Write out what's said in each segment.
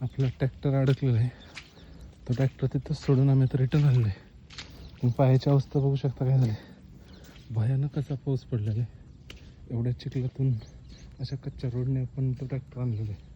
आपला ट्रॅक्टर अडकलेला आहे. तो ट्रॅक्टर तिथंच सोडून आम्ही आता रिटर्न आलेलो आहे तुम्ही पायाची अवस्था बघू शकता काय झाली भयानक असा पाऊस पडलेला आहे. एवढ्या चिखलातून अशा कच्च्या रोडने आपण तो ट्रॅक्टर आणलेला आहे.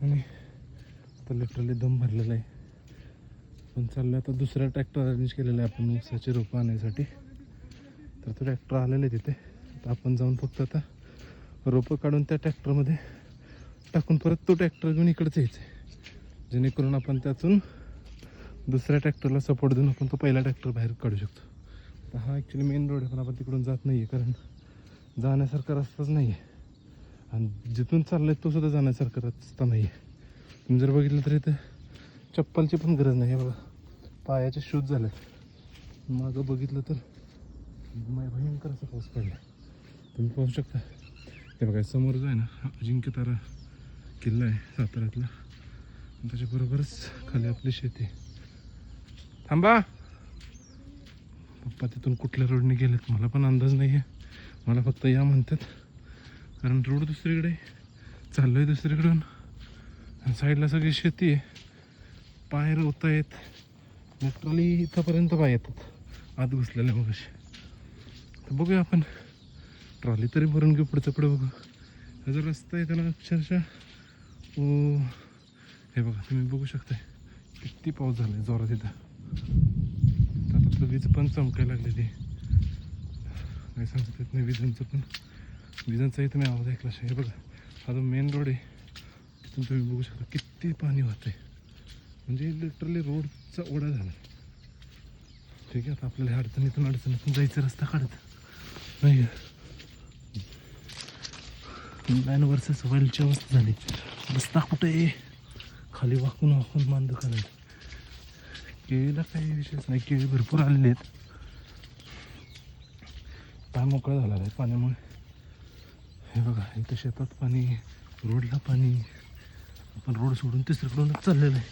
आणि आता लिटरली दम भरलेला आहे. पण चाललं आता दुसरा ट्रॅक्टर अरेंज केलेला आहे आपण ऊसाची रोपं आणण्यासाठी तर तो ट्रॅक्टर आलेला आहे तिथे. तर आपण जाऊन फक्त आता रोपं काढून त्या ट्रॅक्टरमध्ये टाकून परत तो ट्रॅक्टर घेऊन इकडचं यायचं जेणेकरून आपण त्यातून दुसऱ्या ट्रॅक्टरला सपोर्ट देऊन आपण तो पहिला ट्रॅक्टर बाहेर काढू शकतो. तर हा ॲक्च्युली मेन रोड आहे पण आपण तिकडून जात नाही आहे कारण जाण्यासारखा रस्ताच नाही आहे आणि जिथून चाललं आहे तो सुद्धा जाण्यासारखा रस्ता नाही आहे तुम्ही जर बघितलं तर इथं चप्पलची पण गरज नाही आहे बघा. पायाचे शूज झालेत. मागं बघितलं तर भयंकर असा पाऊस पडला तुम्ही पाहू शकता. ते बघा समोर जो आहे ना अजिंक्य तारा किल्ला आहे साताऱ्यातला. त्याच्याबरोबरच खाली आपली शेती. थांबा. पप्पा तिथून कुठल्या रोडने गेलेत मला पण अंदाज नाही आहे मला फक्त या म्हणतात. कारण रोड दुसरीकडे चाललो आहे दुसरीकडून. आणि साईडला सगळी शेती आहे. पाय रोवता येत. लिटरली इथंपर्यंत पाय येतात. आत घुसलेल्या मग तर बघूया आपण. ट्रॉली तरी भरून घेऊ पुढचं पुढे बघू. हा जो रस्ता आहे त्याला अक्षरशः ओ हे बघा तुम्ही बघू शकताय किती पाऊस झाला आहे जोरात इथं आता आपलं वीज पण चमकायला लागलेली आहे काय सांगता येत नाही विजांचं पण विजांचाही तुम्ही आवाज ऐकला असेल. हे बघा हा जो मेन रोड आहे तिथून तुम्ही बघू शकता किती पाणी वाहतंय म्हणजे लिटरली रोडचा ओढा झाला ठीक आहे आता आपल्याला ह्या अडचणीतून अडचणीतून जायचं रस्ता काढत नाही मॅन वर्सेस वाईल्डची अवस्था झाली. रस्ता कुठे आहे खाली वाकून वाकून मान दुखायला केळीला काही विशेष नाही केळी भरपूर आलेली आहेत. पाय मोकळा झाला आहे पाण्यामुळे. हे बघा इथं शेतात पाणी रोडला पाणी. आपण रोड सोडून तिसरीकडूनच चाललेलं आहे.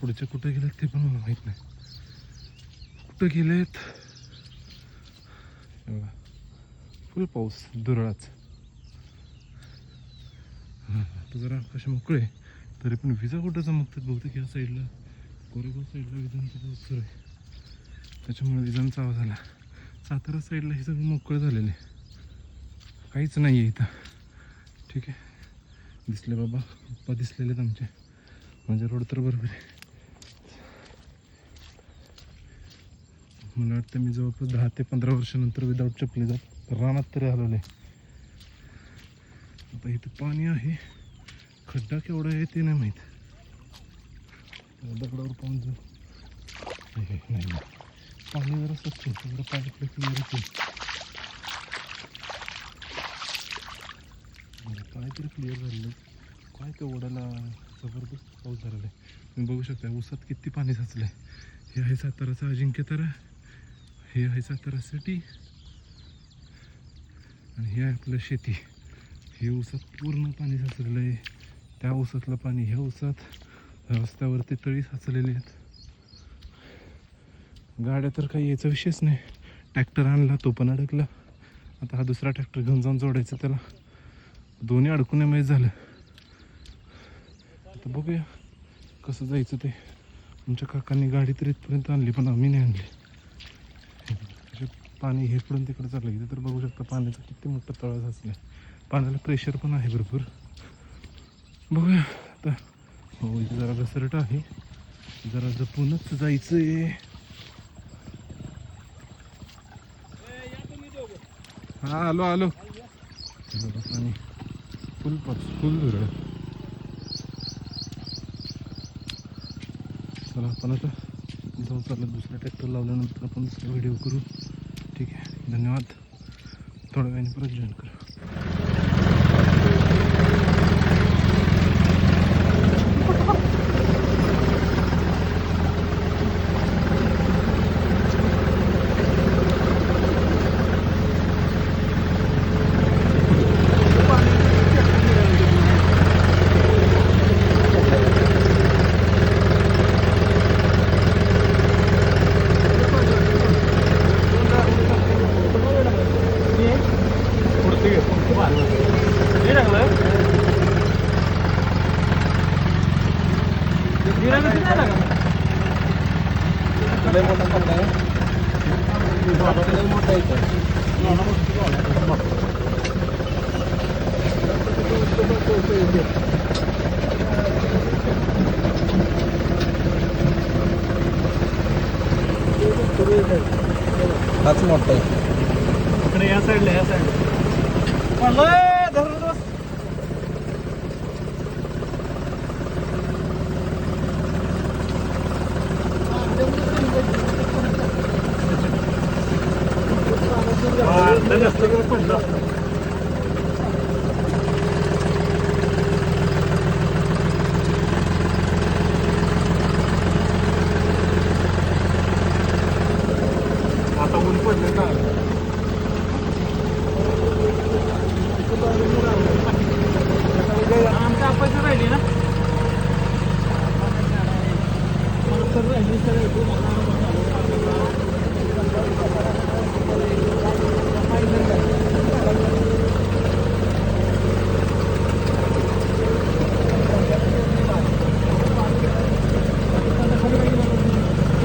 पुढचे कुठे गेलेत ते पण मला माहीत नाही. कुठं गेलेत? बघा. फुल पाऊस दुरळाच हां आता जरा कसे मोकळे तरी पण विजा कुठं चमकतात बहुतेक ह्या साईडला कोरेगाव साईडला विजांचा पाऊस सुरू आहे त्याच्यामुळे विजांचा आवाज आला सातारा साईडला हे सगळं मोकळं झालेलं आहे काहीच नाही आहे इथं ठीक आहे दिसले बाबा पप्पा दिसलेले आहेत आमचे म्हणजे रोड तर बरोबर आहे मला वाटतं मी जवळपास दहा ते पंधरा वर्षानंतर विदाऊट चपली जात रानात तरी आलेलो. आहे आता इथं पाणी आहे. खड्डा केवढा आहे ते नाही माहीत. दगडावर पाहून जाऊ. नाही, नाही, पाणी जरा स्वच्छ आहे. जरा पाणी क्लिअर होते काय तरी क्लिअर झालेलं काय ते ओढायला जबरदस्त पाऊस झालेला आहे. तुम्ही बघू शकता ऊसात किती पाणी साचलं आहे हे आहे साताराचं अजिंक्य तर हे आहे सातारा सिटी. आणि हे आपलं शेती. हे ऊसात पूर्ण पाणी साचलेलं आहे. त्या ऊसातलं पाणी ह्या ऊसात रस्त्यावरती तळी साचलेले आहेत. गाड्या तर काही याचा विषयच नाही. ट्रॅक्टर आणला तो पण अडकला. आता हा दुसरा ट्रॅक्टर घेऊन जाऊन जोडायचा त्याला. दोन्ही अडकून माहीत झालं. आता बघूया कसं जायचं ते. आमच्या काकांनी गाडी तर इथपर्यंत आणली पण आम्ही नाही आणली. पाणी हे पडून तिकडे चाललं इथे तर बघू शकता पाण्याचं किती मोठं तळा साचलं पाण्याला प्रेशर पण आहे भरपूर. बघूया आता. हो इथे जरा घसरट आहे. जरा जपूनच जायचं आहे हा आलो आलो. बघा पाणी फुल पाच फुल धुरळ चला आपण आता जाऊ चालत दुसरा ट्रॅक्टर लावल्यानंतर आपण दुसरा व्हिडिओ करू. ठीक आहे. धन्यवाद. थोड्या वेळाने परत जॉईन करू. लय मोठा पकडा आहे लय मोठा आहे हाच मोठा आहे इकडे या साईडला या साईडला पडलं आता ऊन पडलं का आमच्या आपाची राहिली ना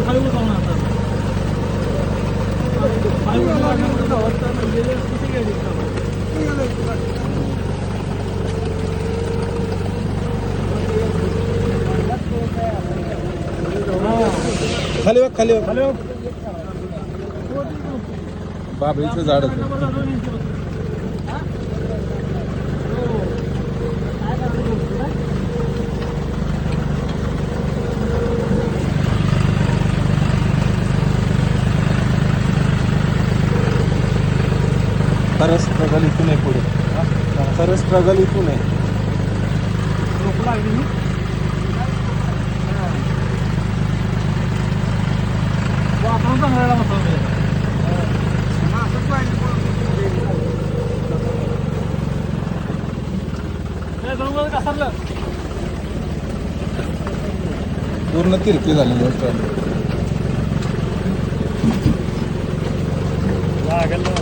खाली उतरवणार आता. खाली उतरवणार म्हणजे किती गेली खाली बघ खाली बघ बाबळीचं झाड खरं स्ट्रगल इथून आहे पुढे. खरं स्ट्रगल इथून आहे. वापरून चांगला मसाला पूर्ण तिरकी झालेली ट्रॉली लागेल ना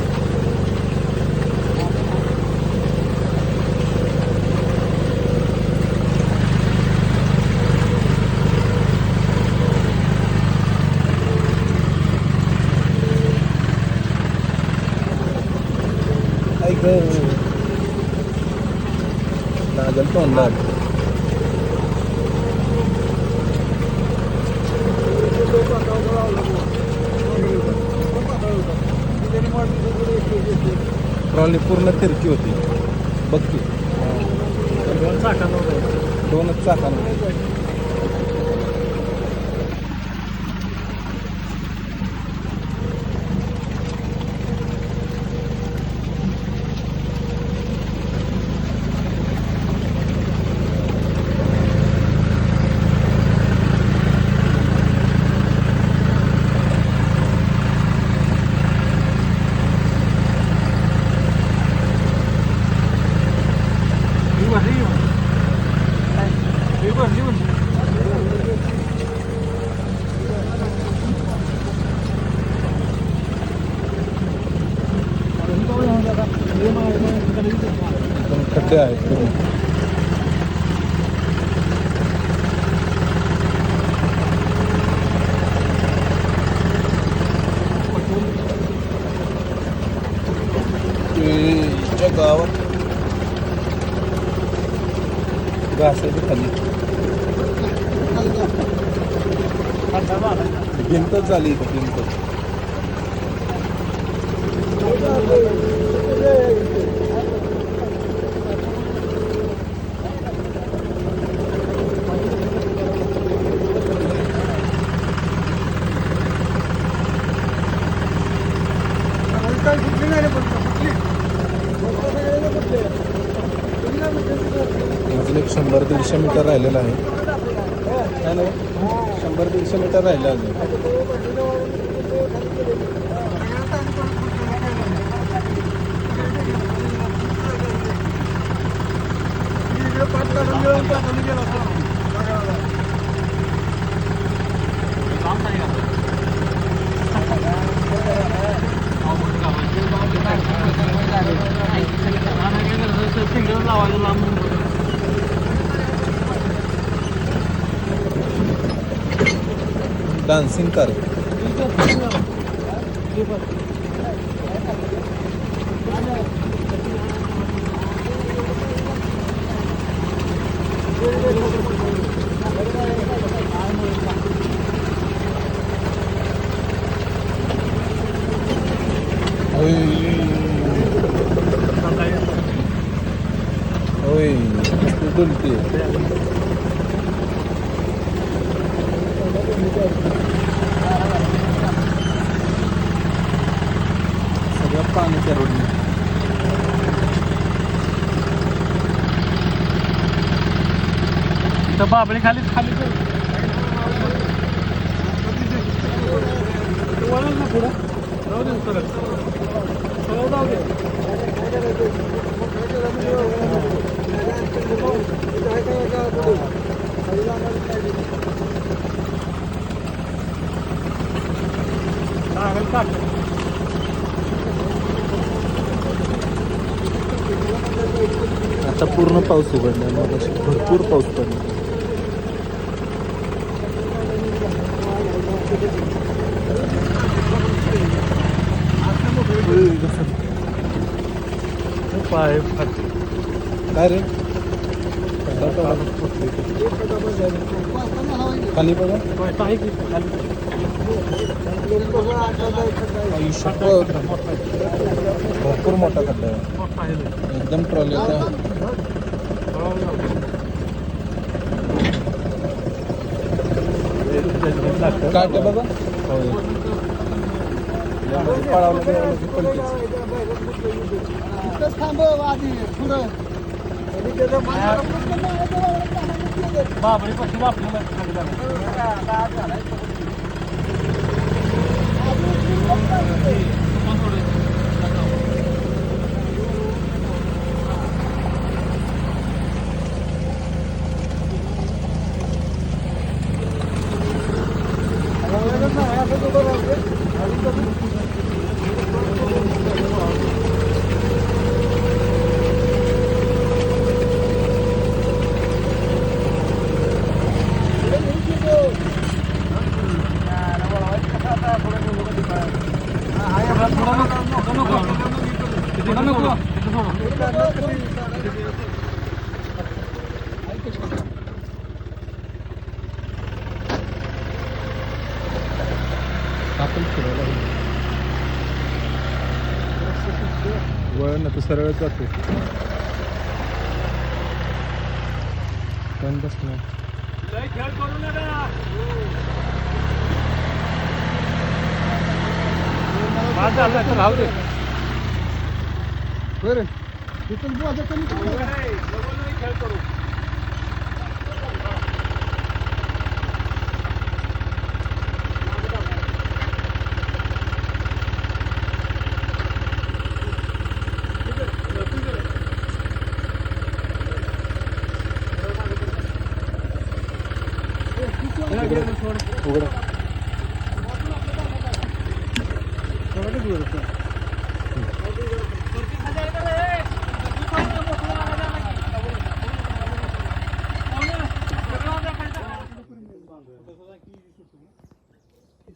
ऐक लागल तोंडात ट्रॉली पूर्ण तिरकी होती. बघ की. दोनच चाकांमध्ये ही भरली ही भरली. ही भरली भरली. एकदम खड्डे आहेत पूर्ण ते गावात. घासायची खाली भिंतच झाली इथं भिंत. अजून शंभर दीडशे मीटर राहिलेलं आहे. काय नाही शंभर दीडशे मीटर राहिलं अजून. Dancing car. होय डुलते सगळं पाण्याच्या रोडने इथं बाबळी खाली खाली वळण ना पुढं राहू दे सरळ सरळ जाऊ दे लागेल काढ आता पूर्ण पाऊस उघडला. मग भरपूर पाऊस पडला. पाय काय रे? खाली बघा भरपूर मोठा खड्डा एकदम ट्रॉलीचा हळूहळू जाऊ दे. काट बघा. बाबळी पासून आपल्याला खाली आपण फिरायला. वळण आता सरळ जाते. पण झालं तर राहू दे. बरं. खेळ करू.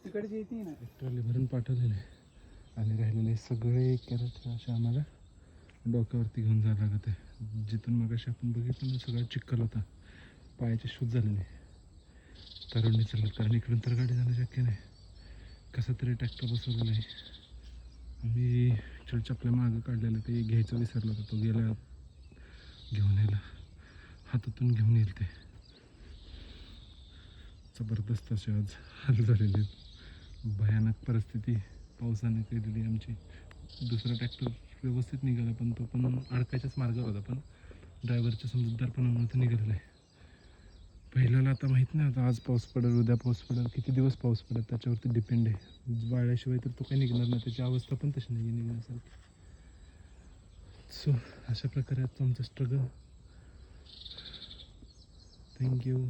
तिकडची येते ना. ट्रॉली भरून पाठवलेले. आणि राहिलेले सगळे कॅरेट असे आम्हाला डोक्यावरती घेऊन जायला लागत आहे. जिथून मग आपण बघितलं ना सगळा चिक्कल होता. पायाचे शूज झालेले. तरुण चालत कारण इकडून तर गाडी जाणं शक्य नाही. कसा तरी ट्रॅक्टर बसवलेला आहे. आम्ही चर्च आपल्या मागं काढलेलं ते घ्यायचं विसरलं होतं. तो गेला. घेऊन यायला. हातातून घेऊन येईल ते. जबरदस्त असे आज हाल झालेले आहेत. भयानक परिस्थिती पावसाने केलेली आमची. दुसरा ट्रॅक्टर व्यवस्थित निघाला पण तो पण अडकायच्याच मार्गावर होता. पण ड्रायव्हरच्या समजूतदारपणामुळे तो निघालेला आहे. पहिल्याला आता माहीत नाही आता आज पाऊस पडेल उद्या पाऊस पडेल किती दिवस पाऊस पडेल त्याच्यावरती डिपेंड आहे. वाळल्याशिवाय तर तो काही निघणार नाही त्याची अवस्था पण तशी नाही आहे निघण्यासारखी सो अशा प्रकारे आजचं आमचं स्ट्रगल थँक्यू